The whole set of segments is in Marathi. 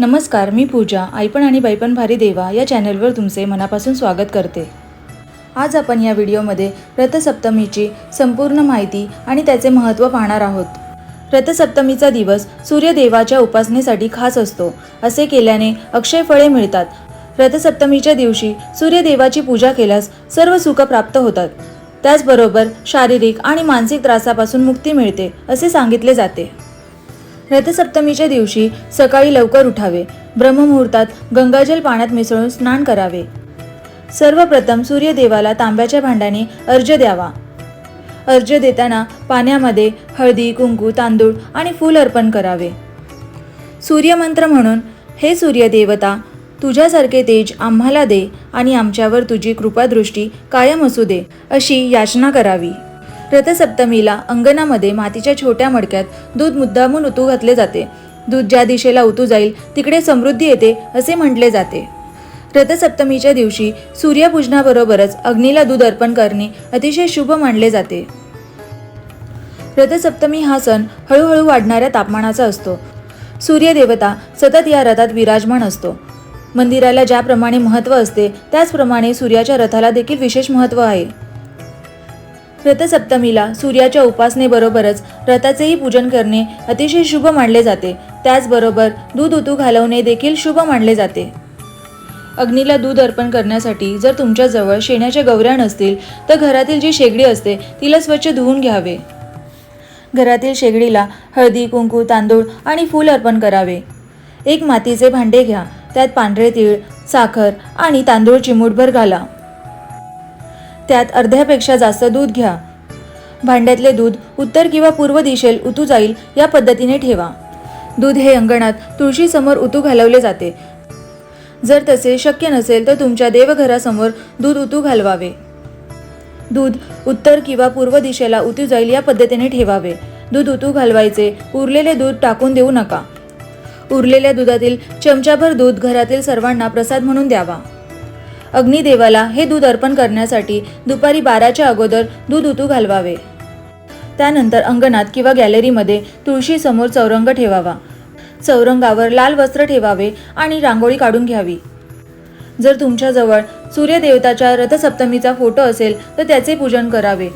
नमस्कार मी पूजा आईपण आणि बाईपण भारी देवा या चॅनलवर तुमचे मनापासून स्वागत करते. आज आपण या व्हिडिओमध्ये रथसप्तमीची संपूर्ण माहिती आणि त्याचे महत्त्व पाहणार आहोत. रथसप्तमीचा दिवस सूर्यदेवाच्या उपासनेसाठी खास असतो असे केल्याने अक्षय फळे मिळतात. रथसप्तमीच्या दिवशी सूर्यदेवाची पूजा केल्यास सर्व सुख प्राप्त होतात. त्याचबरोबर शारीरिक आणि मानसिक त्रासापासून मुक्ती मिळते असे सांगितले जाते. रथसप्तमीच्या दिवशी सकाळी लवकर उठावे. ब्रह्ममुहूर्तात गंगाजल पाण्यात मिसळून स्नान करावे. सर्वप्रथम सूर्यदेवाला तांब्याच्या भांड्याने अर्ज द्यावा. अर्ज देताना पाण्यामध्ये हळदी कुंकू तांदूळ आणि फूल अर्पण करावे. सूर्यमंत्र म्हणून हे सूर्यदेवता तुझ्यासारखे तेज आम्हाला दे आणि आमच्यावर तुझी कृपादृष्टी कायम असू दे अशी याचना करावी. रथसप्तमीला अंगणामध्ये मातीच्या छोट्या मडक्यात दूध मुद्दामून उतू घातले जाते. दूध ज्या दिशेला उतू जाईल तिकडे समृद्धी येते असे म्हटले जाते. रथसप्तमीच्या दिवशी सूर्यपूजनाबरोबरच अग्नीला दूध अर्पण करणे अतिशय शुभ मानले जाते. रथसप्तमी हा सण हळूहळू वाढणाऱ्या तापमानाचा असतो. सूर्यदेवता सतत या रथात विराजमान असतो. मंदिराला ज्याप्रमाणे महत्त्व असते त्याचप्रमाणे सूर्याच्या रथाला देखील विशेष महत्त्व आहे. रथसप्तमीला सूर्याच्या उपासनेबरोबरच रथाचेही पूजन करणे अतिशय शुभ मानले जाते. त्याचबरोबर दूध उतू घालवणे देखील शुभ मानले जाते. अग्नीला दूध अर्पण करण्यासाठी जर तुमच्याजवळ शेणाच्या गवऱ्या नसतील तर घरातील जी शेगडी असते तिला स्वच्छ धुवून घ्यावे. घरातील शेगडीला हळदी कुंकू तांदूळ आणि फूल अर्पण करावे. एक मातीचे भांडे घ्या त्यात पांढरे तीळ साखर आणि तांदूळ चिमूटभर घाला. त्यात अर्ध्यापेक्षा जास्त दूध घ्या. भांड्यातले दूध उत्तर किंवा पूर्व दिशेल उतू जाईल या पद्धतीने ठेवा. दूध हे अंगणात तुळशीसमोर उतू घालवले जाते. जर तसे शक्य नसेल तर तुमच्या देवघरासमोर दूध उतू घालवावे. दूध उत्तर किंवा पूर्व दिशेला उतू जाईल या पद्धतीने ठेवावे. दूध उतू घालवायचे उरलेले दूध टाकून देऊ नका. उरलेल्या दुधातील चमचाभर दूध घरातील सर्वांना प्रसाद म्हणून द्यावा. अग्निदेवाला हे दूध अर्पण करण्यासाठी दुपारी बाराच्या अगोदर दूध उतू घालवावे. त्यानंतर अंगणात किंवा गॅलरीमध्ये तुळशीसमोर चौरंग ठेवावा. चौरंगावर लाल वस्त्र ठेवावे आणि रांगोळी काढून घ्यावी. जर तुमच्याजवळ सूर्यदेवताच्या रथसप्तमीचा फोटो असेल तर त्याचे पूजन करावे.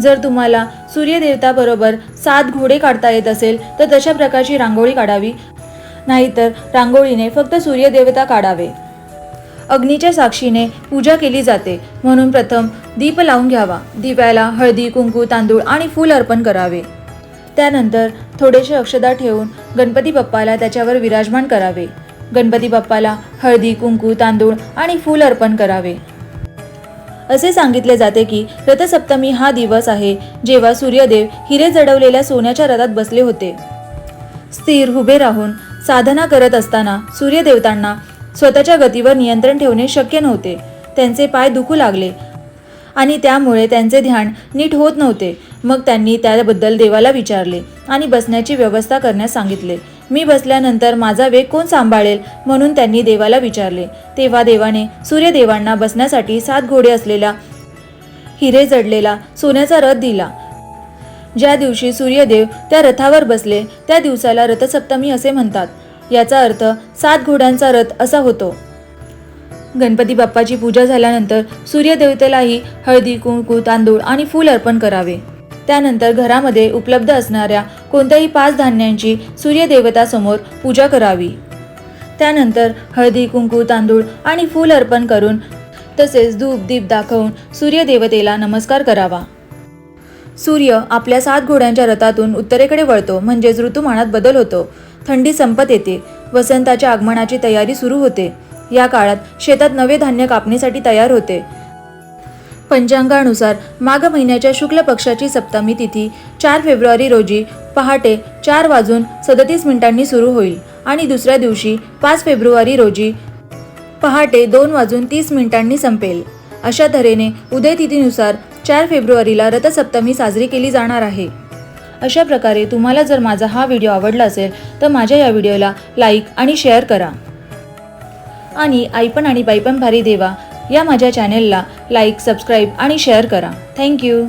जर तुम्हाला सूर्यदेवताबरोबर सात घोडे काढता येत असेल तर तशा प्रकारची रांगोळी काढावी. नाहीतर रांगोळीने फक्त सूर्यदेवता काढावे. अग्नीच्या साक्षीने पूजा केली जाते. म्हणून प्रथम दीप लावून घ्यावा. दिव्याला हळदी कुंकू तांदूळ आणि फूल अर्पण करावे. त्यानंतर थोडेसे अक्षदा ठेवून गणपती बाप्पाला त्याच्यावर विराजमान करावे. गणपती बाप्पाला हळदी कुंकू तांदूळ आणि फूल अर्पण करावे. असे सांगितले जाते की रथसप्तमी हा दिवस आहे जेव्हा सूर्यदेव हिरे जडवलेल्या सोन्याच्या रथात बसले होते. स्थिर उभे राहून साधना करत असताना सूर्यदेवतांना स्वतःच्या गतीवर नियंत्रण ठेवणे शक्य नव्हते. त्यांचे पाय दुखू लागले आणि त्यामुळे त्यांचे ध्यान नीट होत नव्हते. मग त्यांनी त्याबद्दल देवाला विचारले आणि बसण्याची व्यवस्था करण्यास सांगितले. मी बसल्यानंतर माझा वेग कोण सांभाळेल? म्हणून त्यांनी देवाला विचारले. तेव्हा देवाने सूर्यदेवांना बसण्यासाठी सात घोडे असलेला हिरे जडलेला सोन्याचा रथ दिला. ज्या दिवशी सूर्यदेव त्या रथावर बसले त्या दिवसाला रथसप्तमी असे म्हणतात. याचा अर्थ सात घोड्यांचा रथ असा होतो. गणपती बाप्पाची पूजा झाल्यानंतर सूर्यदेवतेलाही हळदी कुंकू तांदूळ आणि फूल अर्पण करावे. त्यानंतर घरामध्ये उपलब्ध असणाऱ्या कोणत्याही पाच धान्यांची सूर्यदेवतासमोर पूजा करावी. त्यानंतर हळदी कुंकू तांदूळ आणि फूल अर्पण करून तसेच धूप दीप दाखवून सूर्यदेवतेला नमस्कार करावा. सूर्य आपल्या सात घोड्यांच्या रथातून उत्तरेकडे वळतो म्हणजेच ऋतुमानात बदल होतो. थंडी संपत येते. वसंताच्या आगमनाची तयारी सुरू होते. या काळात शेतात नवे धान्य कापणीसाठी तयार होते. पंचांगानुसार माघ महिन्याच्या शुक्ल पक्षाची सप्तमी तिथी चार फेब्रुवारी रोजी पहाटे चार वाजून सदतीस मिनिटांनी सुरू होईल आणि दुसऱ्या दिवशी पाच फेब्रुवारी रोजी पहाटे दोन वाजून तीस मिनिटांनी संपेल. अशा तऱ्हेने उदय तिथीनुसार चार फेब्रुवारीला रथसप्तमी साजरी केली जाणार आहे. अशा प्रकारे तुम्हाला जर माझा हा व्हिडिओ आवडला असेल तर माझ्या या व्हिडिओला लाईक आणि शेअर करा. आणि आईपण आणि बाईपण भारी देवा या माझ्या चॅनेलला लाईक सबस्क्राईब आणि शेअर करा. Thank you